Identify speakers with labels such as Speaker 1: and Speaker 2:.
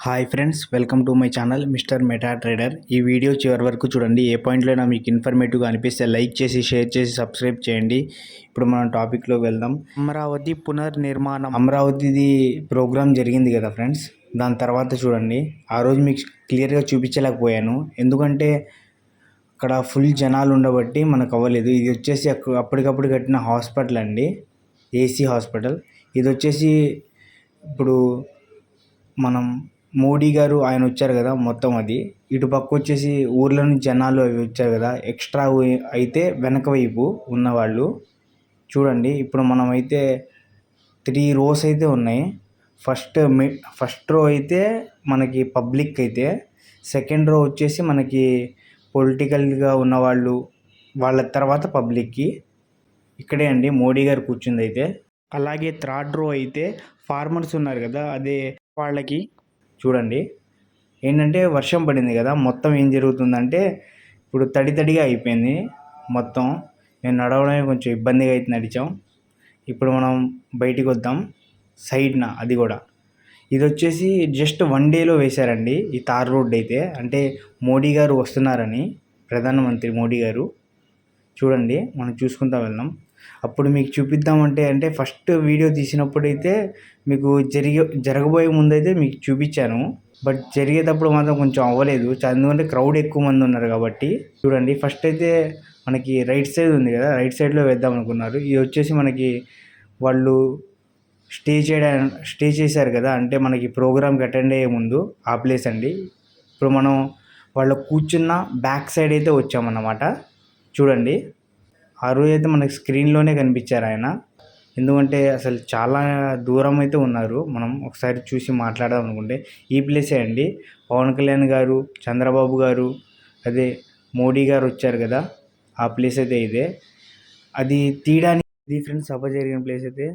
Speaker 1: Hi friends welcome to my channel mister Meta Trader. ఈ video చివరి వరకు చూడండి. ఏ పాయింట్లో అయినా మీకు ఇన్ఫర్మేటివ్గా అనిపిస్తే లైక్ చేసి షేర్ చేసి సబ్స్క్రైబ్ చేయండి. ఇప్పుడు మనం టాపిక్లో వెళ్దాం. అమరావతి పునర్నిర్మాణం. అమరావతిది ప్రోగ్రామ్ జరిగింది కదా ఫ్రెండ్స్? దాని తర్వాత చూడండి. ఆ రోజు మీకు క్లియర్గా చూపించలేకపోయాను. ఎందుకంటే అక్కడ ఫుల్ జనాలు ఉండబట్టి మనకు అవ్వలేదు. ఇది వచ్చేసి అక్క- అప్పటికప్పుడు కట్టిన హాస్పిటల్ అండి. AC hospital. ఇది వచ్చేసి ఇప్పుడు మనం మోడీ గారు ఆయన వచ్చారు కదా మొత్తం అది. ఇటు పక్క వచ్చేసి ఊర్లో నుంచి జనాలు అవి వచ్చారు కదా. ఎక్స్ట్రా అయితే వెనక వైపు ఉన్నవాళ్ళు. చూడండి ఇప్పుడు మనమైతే త్రీ రోస్ అయితే ఉన్నాయి. ఫస్ట్ ఫస్ట్ రో అయితే మనకి పబ్లిక్ అయితే సెకండ్ రో వచ్చేసి మనకి పొలిటికల్గా ఉన్నవాళ్ళు వాళ్ళ తర్వాత పబ్లిక్కి. ఇక్కడే అండి మోడీ గారు కూర్చుంది అయితే అలాగే థర్డ్ రో అయితే ఫార్మర్స్ ఉన్నారు కదా అదే వాళ్ళకి చూడండి. ఏంటంటే వర్షం పడింది కదా మొత్తం ఏం జరుగుతుందంటే ఇప్పుడు తడి తడిగా అయిపోయింది మొత్తం. నేను నడవడమే కొంచెం ఇబ్బందిగా అయితే నడిచాం. ఇప్పుడు మనం బయటికి వద్దాం. సైడ్న అది కూడా. ఇది వచ్చేసి జస్ట్ వన్ డేలో వేశారండి ఈ తార్ రోడ్ అయితే. అంటే మోడీ గారు వస్తున్నారని ప్రధానమంత్రి మోడీ గారు. చూడండి మనం చూసుకుంటా వెళ్దాం. అప్పుడు మీకు చూపిద్దామంటే అంటే ఫస్ట్ వీడియో తీసినప్పుడైతే మీకు జరిగే జరగబోయే ముందైతే మీకు చూపించాను. బట్ జరిగేటప్పుడు మాత్రం కొంచెం అవ్వలేదు. ఎందుకంటే క్రౌడ్ ఎక్కువ మంది ఉన్నారు కాబట్టి. చూడండి ఫస్ట్ అయితే మనకి రైట్ సైడ్ ఉంది కదా రైట్ సైడ్లో వేద్దాం అనుకున్నారు. ఇది వచ్చేసి మనకి వాళ్ళు స్టే చేయడా స్టే చేశారు కదా అంటే మనకి ప్రోగ్రామ్కి అటెండ్ అయ్యే ముందు ఆ ప్లేస్ అండి. ఇప్పుడు మనం వాళ్ళు కూర్చున్న బ్యాక్ సైడ్ అయితే వచ్చామన్నమాట. చూడండి. ఆ రోజు అయితే మనకి స్క్రీన్లోనే కనిపించారు ఆయన. ఎందుకంటే అసలు చాలా దూరం అయితే ఉన్నారు. మనం ఒకసారి చూసి మాట్లాడదాం అనుకుంటే ఈ ప్లేసే అండి? పవన్ కళ్యాణ్ గారు చంద్రబాబు గారు అదే మోడీ గారు వచ్చారు కదా? ఆ ప్లేస్ అయితే ఇదే. అది తీయడానికి ఫ్రెండ్స్ సభ జరిగిన ప్లేస్ అయితే.